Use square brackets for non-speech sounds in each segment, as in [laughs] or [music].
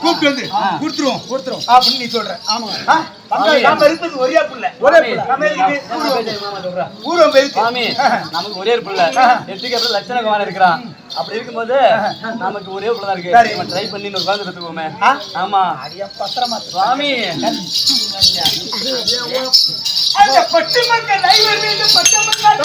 கூப்பிட்டு வந்து கொடுத்துருவோம். கொடுத்துருவோம். அப்படின்னு நீ சொல்ற. ஆமாங்க. ஆ? பங்காளி, நாம இருப்பது ஒரே புள்ள. ஒரே புள்ள. நம்ம எதுக்கு ஊர்வம்? ஊர்வம் எதுக்கு? சாமி நமக்கு ஒரே ஒரு பிள்ளை. எட்டுக்கு அப்புறம் லட்சணகுமார் இருக்கிறான். அப்படி இருக்கும்போது நமக்கு ஒரே ஒரு பிள்ளை தான் இருக்கு. நம்ம ட்ரை பண்ணி இன்னொரு குழந்தை? ஆமா. அடியா, பத்திரமா இரு. சுவாமி. அந்த பட்டு மக்கள் பட்டு மக்கள்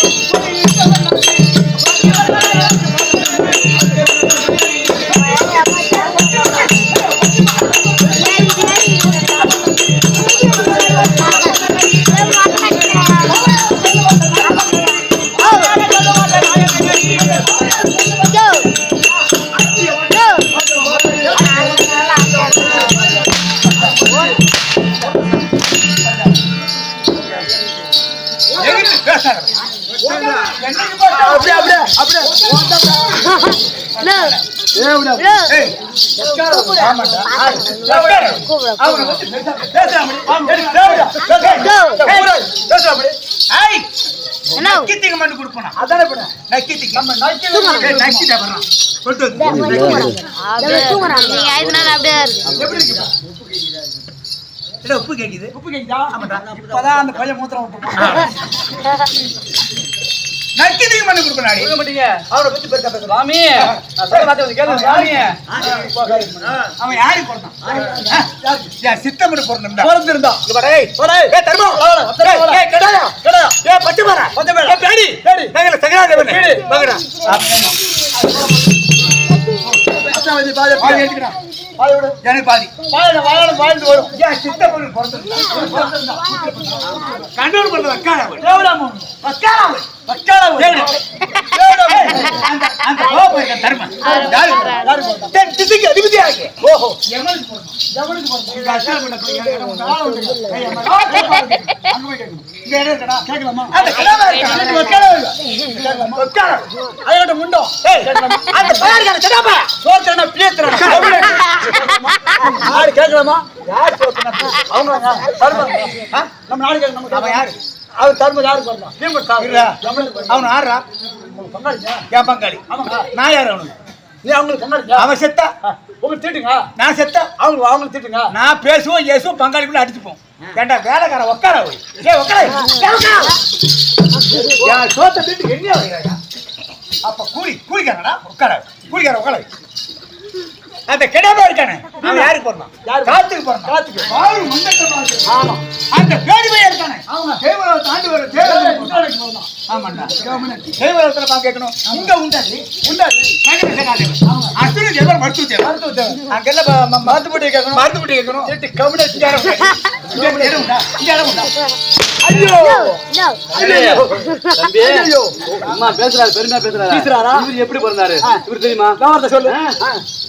உப்பு கேக்குது உப்பு கேக்குதா அந்த பையன் மூத்திரம் விட்டு நக்கித்திக்கு மண்ணு கொடுப்பனாடி கொடுக்க மாட்டீங்க அவரை பத்தி பேச பேச சுவாமி. நான் சொல்ல மாட்டேன் வந்து கேளுங்க. சுவாமி. அவன் யாரு பிறந்தான் என் சித்தமனு பிறந்தா பிறந்திருந்தா இங்க பாரு, ஏய், ஏய், தர்மம். ஏய், கெடாயா, கெடாயா. ஏய், பச்சை மர, ஏய், பேடி, நாங்கள சகலாதேவன். வாங்கடா. பாதி எடுத்துக்கடா. எனக்கு பாதி. வக்காளவன். வக்காளவன். ஏய், அந்த- அந்த கோபம் இருக்க தர்மன். யாரு? யாரு பிறந்தா? தென். திசைக்கு அதிபதியாகி. ஓஹோ. எவனுக்கு? வக்காளவன். அதோட முண்டம். ஏய், அந்த. யாரு கேட்கலாமா? யார் சோத்துறனா? அவங்க? நம்ம நாடு கேட்க நம்ம யாரு? அவர் தர்மம் யாருக்கு பிறந்தான்? பீமன் சாப்பிடுறா. அவன் ஆடுறா? என் பங்காளி? நான் யாரு அவனுக்கு? நீ அவங்களுக்கு பங்காளி அவன் செத்தா? உங்களுக்கு திட்டுங்க. நான் செத்தா? அவங்க அவங்களுக்கு திட்டுங்க. நான் பேசுவோம் ஏசுவோம் பங்காளிக்குள்ள அடிச்சுப்போம். ஏண்டா வேலைக்கார உட்கார போய் ஏ உட்கார என் சோத்த திட்டு என்ன வைக்கிறாயா? அப்ப கூலி கூலிக்காரடா உட்கார கூலிக்கார உட்கார அந்த கிடாம இருக்கானே? அவன் யாருக்கு பிறந்தான் காத்துக்கு பிறந்தான் காத்துக்கு மண்டட்டமா இருக்கு. ஆமா. அந்த பேடி பையன் இருக்கானே? அவங்க தேவராவ தாண்டி வர தேவராவ ஆமாண்டா. தேவராவத்துல பா கேட்கணும். இங்க உண்டாது. உண்டாது. அசுர தேவர் மருத்துவ தேவர் மருத்துவ தேவர் அங்க எல்லாம் மருந்து போட்டு கேட்கணும்? மருந்து போட்டு கேட்கணும் இடம் உண்டா [laughs] ஐயோ! ஐயோ! தம்பி. அம்மா பேசுறாரு. பெருமையா பேசுறாரு? பேசுறாரா? இவர் எப்படி பிறந்தாரு? இவர் தெரியுமா? சொல்லு.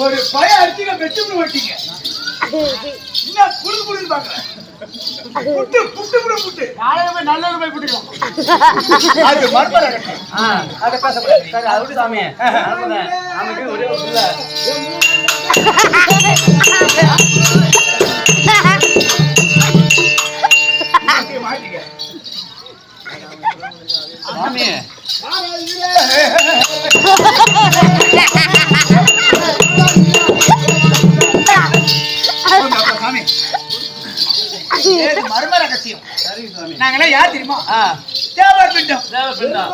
ஒரு பய அடிச்சுக்க பெற்றுன்னு வட்டீங்க என்ன புடு புடுன்னு பாக்குறேன் புட்டு புட்டு புடு புட்டு நாளைக்கு நல்ல போய் புட்டுக்கலாம் அது மர்மம் அதை பேசக்கூடாது. சரி, அதை விடு சாமி. ஒரே ஒரு சாமி ரகசியம். நாங்கெல்லாம் யார் தெரியுமா? தேவர் பிண்டம் தேவர் பிண்டம்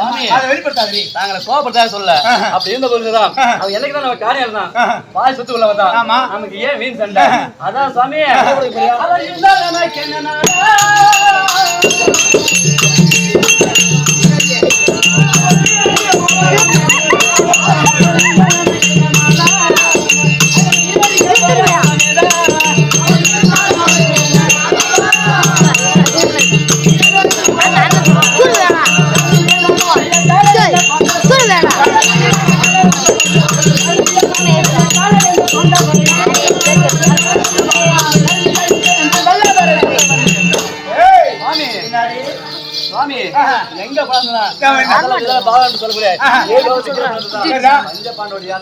அதை வெளிப்படுத்தாதே நாங்களை கோபப்படுத்தாத சொல்ல. அப்படி இருந்த பொழுதுதான் அவன் என்னைக்கு தான் நம்ம காரியம் இருந்தான் வாய் சுத்து உள்ள வந்தான். ஆமா. நமக்கு ஏன் வீண் சண்டை? அதான் சாமி அவர் என்ன இருந்ததுதான். சரிதா? மஞ்ச பாண்டோடைய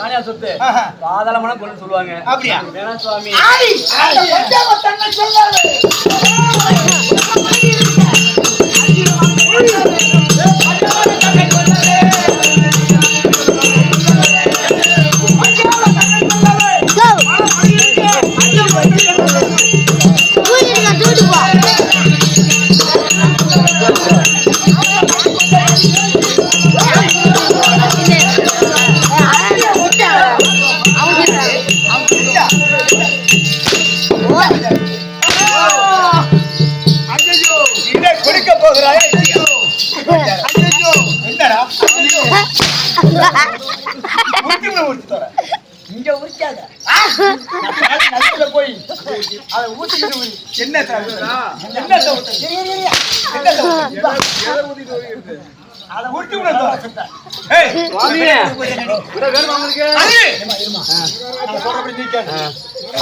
காணியா சொத்து. ஆஹா. பாதாளமான கொண்டு சொல்லுவாங்க. அப்படியா? சுவாமி. சொல்லாது. போய் அத ஊத்திக்கிட்டு. என்ன என்ன? அத விட.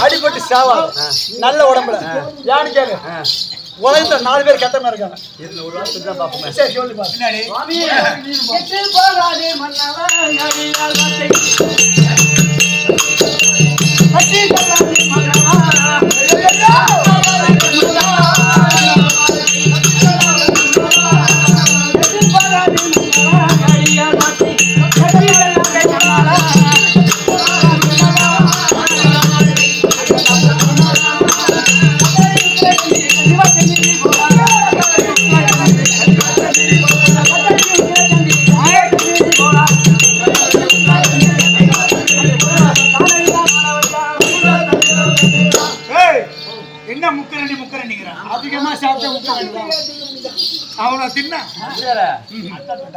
அடிபட்டு சாவா நல்ல உடம்புல. யான்னு கேளு? உலகத்துல நாலு பேர் கெட்டமா இருக்காங்க. தான் பாப்போமே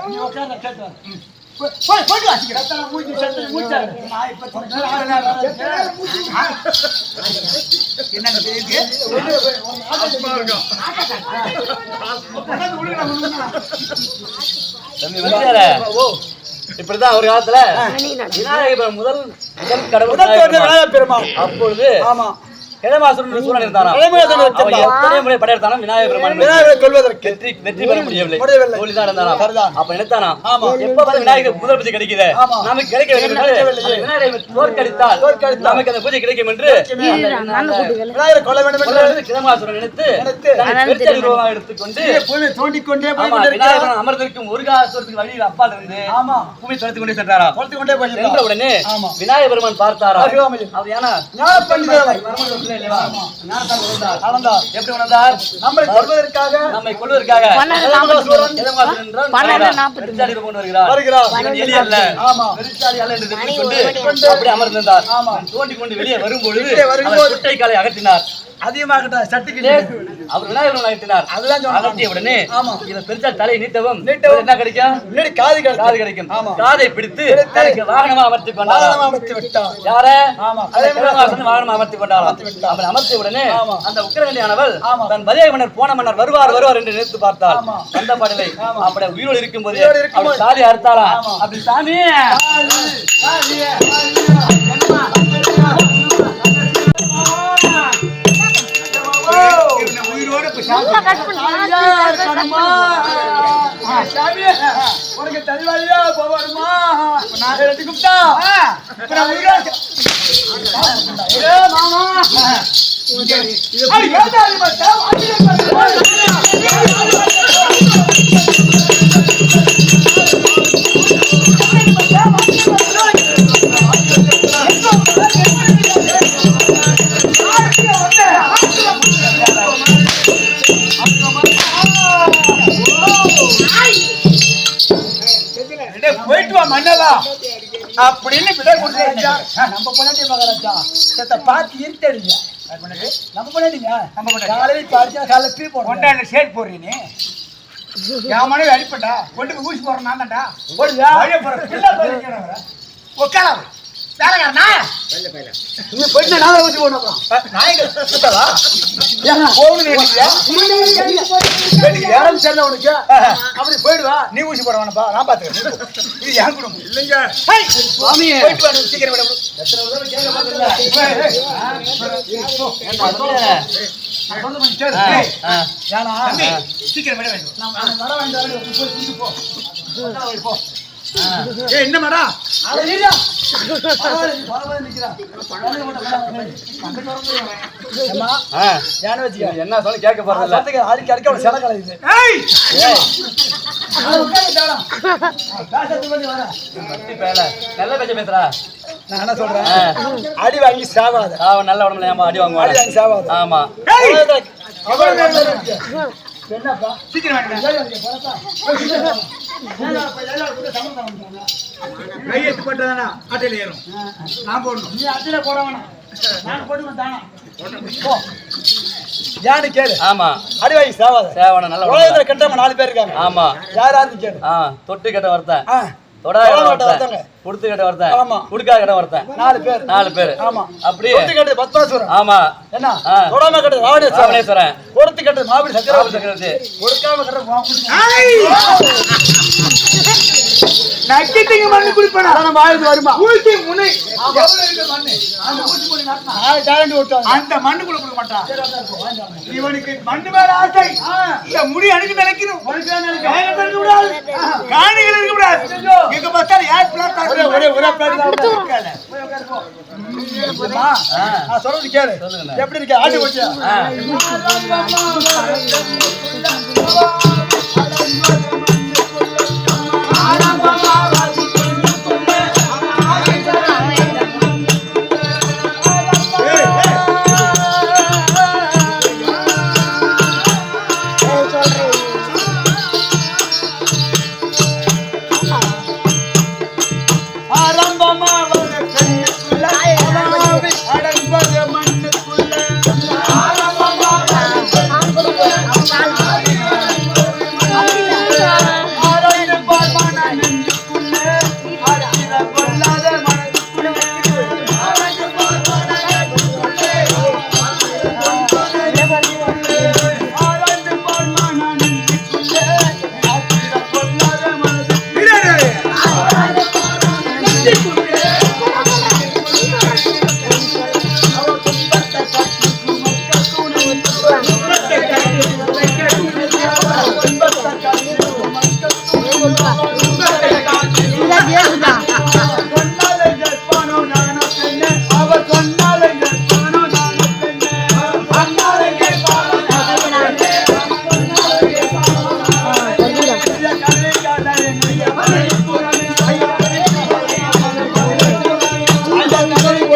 நீ கேட்டு. போய், போய், வாசிக்கிறேன். மூஞ்சி. நான் இப்ப பேருக்கு? வந்தார இப்படிதான் ஒரு காலத்துல விநாயகர் முதல் முதல் கடவுள் பெருமாள். அப்பொழுது ஆமா இளமாசுரன் சூழன் இருந்தாராம் இளமாசுரன் அவன் இருந்தான். எத்தனை முறை படையெடுத்தாலும் விநாயகர் பெருமான் விநாயகரை கொல்வதற்கு வெற்றி வெற்றி பெற முடியவில்லை முடியவில்லை. தோல்விதான் இருந்தாராம் சரிதான். அப்ப நினைத்தானாம் ஆமா. எப்ப பார்த்து விநாயகர் முதல் பூஜை கிடைக்குது ஆமா. நமக்கு கிடைக்க வேண்டும் என்று கிடைக்கவில்லையே. அந்த விநாயகரை தோற்கடித்தால் தோற்கடித்தால் நமக்கு அந்த பூஜை கிடைக்கும் என்று விநாயகரை கொல்ல வேண்டும் என்று கிளமாசுரன் நினைத்து எடுத்துக்கொண்டு தோண்டிக் கொண்டே. விநாயகர் அமர்ந்திருக்கும் ஒரு காசுரத்துக்கு வழியில் அப்பால் இருந்து பூமி தொலைத்து கொண்டே சென்றாராம் கொளுத்து கொண்டே சென்ற போயிருக்கிறார். உடனே ஆமா. விநாயகர் பெருமான் பார்த்தாரா. அவர் ஏன்னா நடந்தார் எப்படி உணர்ந்தார் நம்மை நம்மை கொள்வதற்காக. அமர்ந்திருந்தார். தோண்டி கொண்டு வெளியே வரும்பொழுது வரும்போது அவர் குட்டை காலை அகற்றினார். அதிகமாக சட்டுக்கு அவர் விநாயகர் அகற்றினார் அதுதான். அகற்றிய உடனே ஆமா. இவன் பெருச்சால் தலையை நீட்டவும் நீட்டவும். என்ன கிடைக்கும் முன்னாடி காது கிடைக்கும் ஆமா. காதை பிடித்து வாகனமா அமர்த்திக் கொண்டார் வாகனம் அமைத்து விட்டார் யார ஆமா. அதே கிழமாசன் வாகனம் அமர்த்தி கொண்டாராம் அமர்த்தி விட்டார். அவன் அமர்த்திய உடனே. அந்த உக்கிரகண்டியானவள். தன் மன்னர் போன மன்னர் வருவார் வருவார் என்று நினைத்து பார்த்தாள் ஆமா. வந்த பாடலை. அப்படி உயிரோடு இருக்கும் போது. அப்படி சாமி கணுமா சாமி உனக்கு தனிவாளியா போவாருமா? நான் மாமா. இது அப்படின்னு விடை கொடுத்தா நம்ம பொண்டாட்டி மகாராஜா செத்த பார்த்து இருட்டடிங்க நம்ம பொண்டாட்டிங்க நம்ம காலையில் பாடிச்சா காலையில் டீ போடுறோம் கொண்டாடி ஷேட் போடுறீ நீ என் மனைவி அடிப்பட்டா? கொண்டு ஊசி போடுறேன் நான் தான்டா போடுவியா வழிய போறேன் உட்காரம் வேலைக்காரனா நீ போயிட்டு நான் ஊசி போடணும் அப்புறம். நாயகர் சுத்தவா? போகணும் யாரும் தெரியல உனக்கு. அப்படி போயிடுவா. நீ ஊசி போட வேணப்பா நான் பாத்துக்கிறேன். இது என் குடும்பம். இல்லைங்க. சுவாமி போயிட்டு சீக்கிரம் விட எத்தனை கேட்க சீக்கிரம் விட வேண்டும் நான் வர வேண்டாம். போ. ஏய் என்ன மேடா அட என்ன சொல்ல கேட்க போறதில்ல அவன செல கலையுது. பேல. நல்ல பேச்ச பேசுறா நான் என்ன சொல்றேன்? அடி வாங்கி சாவாத. அவன் நல்ல உடம்புல ஏமா அடி அடி வாங்குவான் வாங்கி சாவாத. ஆமா. என்னப்பா? சீக்கிரம் கையெழுத்து போட்டதானா அட்டையில ஏறும். நான் போடணும். நீ அட்டையில போட வேணாம். நான் போட்டு தானா? போ. யானு கேளு? ஆமா. அடி வாங்கி சாவாத சேவன நல்ல உலகத்துல கெட்டவங்க நாலு பேர் இருக்காங்க. ஆமா. யாராவது கேளு? ஆ தொட்டு கட்ட ஒருத்தன் ஆ, தொடா தொட கட்ட மாட்ட ஒருத்தன் ஒருத்தங்க. குடுத்து கட்ட ஒருத்தன் ஆமா. குடுக்கா கட்ட ஒருத்தன் நாலு பேர். நாலு பேரு. ஆமா. அப்படியே. தொட்டு கட்டு பத்மாசுரம். ஆமா. என்ன? ஆ. தொடாம கட்டு ராவணேஸ்வரன் ராவணேஸ்வரன் கொடுத்து கட்டு சக்கரவர்த்தி சக்கரவர்த்தி கொடுக்காம கட்டு நக்கிட்டுங்க மண்ணு குடிப்பேனா? ஆயுது வருமா? ஊசி முனை. அந்த மண்ணுக்குள்ள கொடுக்க மாட்டான். இவனுக்கு மண்ணு மேல ஆசை. இந்த முடி அணுகு நினைக்கணும் கூடாது காணிகள் இருக்க கூடாது. எங்க பார்த்தாலும் யார் பிளாட் ஒரே ஒரே பிளாட் சொல்றது கேளு. எப்படி இருக்க? ஆட்டு வச்சியா ஆ.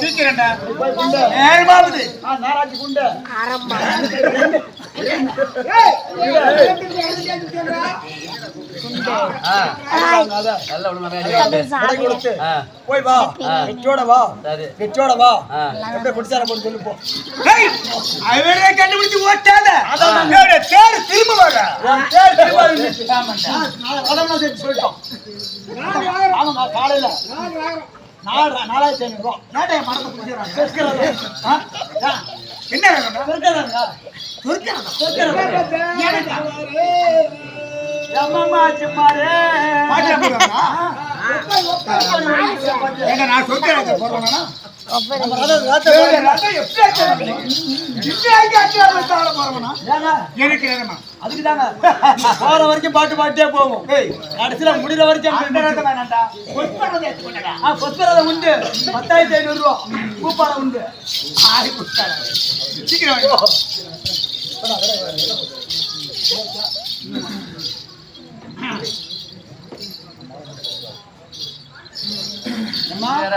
சீக்கிரம்டா. ஆ. போய் வா. ஆ. வெற்றியோட வா. சரி. வெற்றியோட வா. அப்படியே குடிசார போட்டு சொல்லு போ. அவரே கண்டுபிடிச்சு ஓட்டாத. திரும்ப வர. திரும்ப சொல்லிட்டோம் ஆமாங்க காலையில நாலு நாலாயிரத்தி ஐநூறு ரூபா ஏன்டா என் மனத்தை பிடிச்சிடறாங்க? என்ன. ஏன்டா? எம்மம்மா சும்மாரு. ஏங்க, நான் சொர்க்கராஜா போடுறேனா? நம்ம ரதம் ரதம் இவருடைய ரதம் எப்படி ஆச்சாரம் இப்படி ஆக்கி ஆச்சாரம் வச்சு ஆட போறவனா? ஏங்க எனக்கு அதுக்கு தாங்க போற வரைக்கும் பாட்டு பாட்டே போவோம். கடைசியில முடிகிற வரைக்கும் அந்த ரதம் வேணாண்டா பொற்பரதை எடுத்துக்கொண்டடா ஆ புஷ்பரதம் உண்டு. பத்தாயிரத்தி ஐநூறு ரூபா. பூப்பாடம் உண்டு. சீக்கிரம் வாங்க.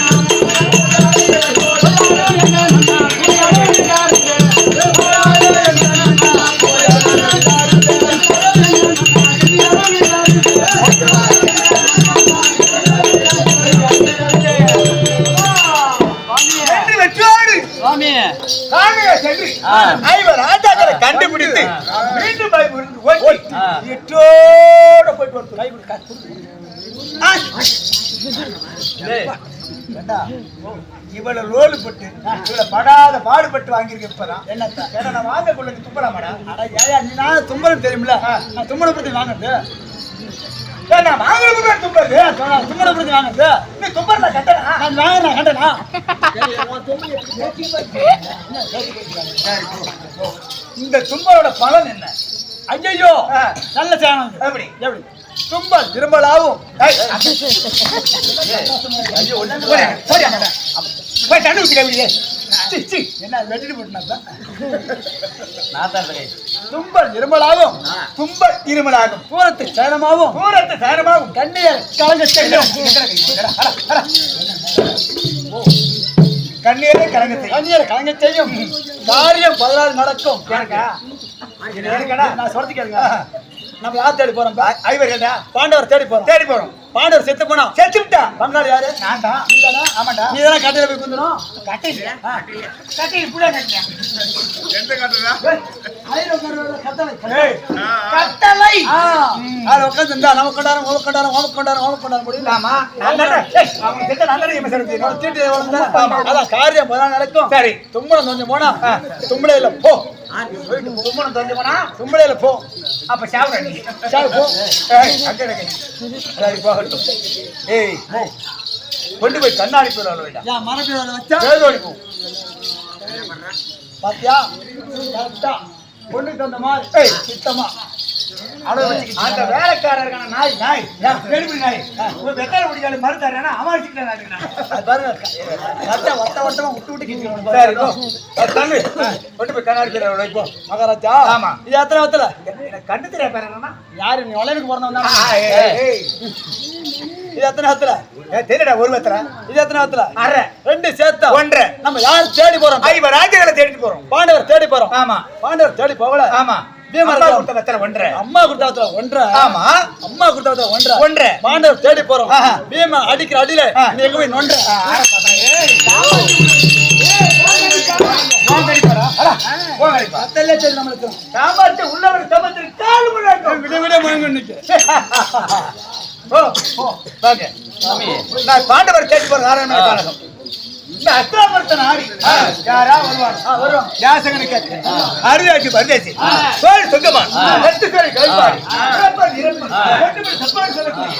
சென்று. ஐவர் ராஜாக்களை கண்டுபிடித்து மீண்டும். எட்டோட போயிட்டு இவ்வளவு ரோலு பட்டு இவ்வளவு படாத பாடுபட்டு வாங்கியிருக்க இப்பதான் என்னத்தா? ஏன்னா நான் வாங்க கொள்ள தும்பலாமாடா? அட ஏயா நீ நான் தும்பலம் தெரியுமில்ல? நான் தும்பலை பத்தி வாங்குறது ஏன் நான் வாங்குறது தும்பது நான் தும்பலை பத்தி வாங்குறது நீ தும்பல கட்டணா நான் வாங்குறேன் இந்த தும்பலோட பலன் என்ன? ஐயோ. நல்ல சேனம் எப்படி? எப்படி? தும்பல் அங்க. போய் தண்ணி சி என்ன வெட்டிட்டு போட்டுனா நான் தான். தும்பல் விரும்பலாவும் தும்பல் இருமலாகும். தூரத்து சேனமாவும் தூரத்து சேரமாகும் கண்ணீர் கலங்க செய்யும். கண்ணீரே கலங்கத்தை கண்ணீர் கலங்க செய்யும். காரியம் பதினாறு நடக்கும். நான் சொல்றது கேளுங்க. நம்ம யார் தேடி போறோம்? ஐவர் பாண்டவர் தேடி போறோம். தேடி போறோம். பாண்டவர் செத்து போனா? செத்து விட்டா? பங்காளி யாரு? நான் தான் நீதானா? ஆமாண்டா. நீ தானே கட்டையில போய் குந்தணும் கட்டையில கட்டையில் இப்படியே கட்டியா கட்டளை அதுல உட்கார்ந்து இருந்தா நமக்கு கொண்டாரம் உனக்கு கொண்டாரம் உனக்கு கொண்டாரம் உனக்கு கொண்டாரம். ஆமா. அவங்க கிட்ட நல்ல தீட்டு? அதான் காரியம். பதினாறு நடக்கும் சரி. தும்பலம் கொஞ்சம் போனா? தும்பளையில போ. தும்மனம் தந்து போனா? தும்பளையில போ. அப்ப சாவு போ. ஏய், அங்க போகட்டும் ஏய். கொண்டு போய் கண்ணாடி போய் வேண்டாம் ஏன் மரபு வச்சா? வேதோடி போ. பாத்தியா? கரெக்டா. பொண்ணுக்கு அந்த மாதிரி. ஏய். சுத்தமா அந்த நாய் நாய். பெருமை நாய். வெத்தலை பிடிக்காது மறுத்தாருன்னா அது பாருங்க. வட்ட வட்டமா விட்டு விட்டு தம்பி கொண்டு போய் கண்ணாடி போய் வைப்போம் மகாராஜா. ஆமா. இது எத்தனை வத்தல? கண்டு தெரியா பேர் என்னன்னா யாரு நீ வளையலுக்கு பிறந்தவன். இது எத்தனை வத்தல ஏய், தெரியடா ஒரு வெத்தலை இது எத்தனை வத்தல அரை. ரெண்டு சேர்த்தா ஒன்றரை. நம்ம யார் தேடி போறோம்? ஐவர் ராஜ்யங்களை தேடிட்டு போறோம். பாண்டவர் தேடி போறோம். ஆமா. பாண்டவர் தேடி போகல. ஆமா. அம்மா. கொடுத்த ஒன்றரை. அம்மா கொடுத்த ஒன்றரை. ஆமா. அம்மா கொடுத்த ஒன்றரை. ஒன்றரை. பாண்டவர் தேடி போறோம். பீம அடிக்கிற அடியில எங்க போய் நொன்ற பாத்தா, ஏய், நம்மளுக்கு உள்ளவர் சமத்தில் கால் முன்னாடி விட விட முழுங்க ஓ ஓ. நான் பாண்டவர் கேட்டு போற நாராயண காலகம் இந்த அஸ்திராபுரத்தன் ஆடி யாரா வருவான்? ஆ வரும் யாசகனை கேட்டு அருதாட்சி பரதேசி சோழ இறப்பன் ரெண்டு சப்பான் சொல்லக்கூடிய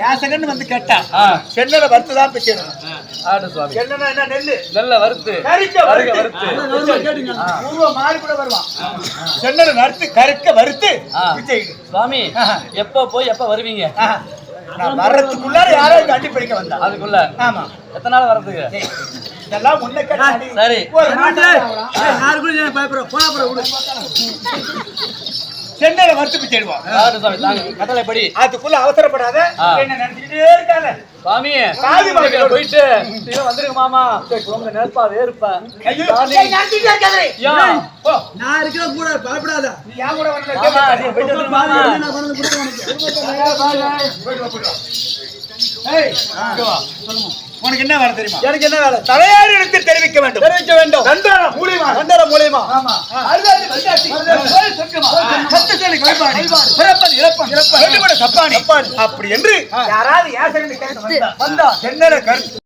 யாசகன் வந்து கேட்டான். ஆ. சென்னல வறுத்து தான் பிச்சணும் ஆடு சுவாமி. என்னன்னா என்ன நெல்லு? நல்ல வறுத்து. கறிக்க கருக வறுத்து. வறுத்து. பூர்வ மாறி கூட வருவான். சென்னல வறுத்து ஆ. பிச்சையிடு சுவாமி ஆஹா. எப்ப போய் எப்ப வருவீங்க? ஆஹா. நான் வர்றதுக்குள்ளார யாரோ இங்க அடி பிடிக்க வந்தா. அதுக்குள்ள. ஆமா. எத்தனை நாள் வர்றதுக்கு? இதெல்லாம் முன்ன கேட்டாடி. சரி. ஒரு மாட்டம் யாருக்கும் பயப்படுற போனா விடு. சென்னையில வறுத்து சுவாமி தாங்க. கட்டளைப்படி அதுக்குள்ள அவசரப்படாத. என்ன நினைச்சுக்கிட்டே இருக்காத. சுவாமி காதி மலைக்கு போயிட்டு. சீக்கிரம் வந்துருங்க மாமா. உங்க நெருப்பா வேறுப்பேன் நான் இருக்கிற கூட பயப்படாத. நீ கூட போயிட்டு மாமா. நான் கொண்டு வந்து கொடுக்க உனக்கு. ஏய், வா. உனக்கு என்ன வேலை தெரியுமா? எனக்கு என்ன வேலை? தலையாரி எடுத்து தெரிவிக்க வேண்டும். தெரிவிக்க வேண்டும். கண்டாரம் மூலியமா. கண்டர மூலியமா. ஆமா. சத்தசேனை பிறப்பன் இறப்பன் கூட சப்பானி அப்படி என்று யாராவது யாசகன்னு கேட்க வந்தா. வந்தா. தென்னல கருத்து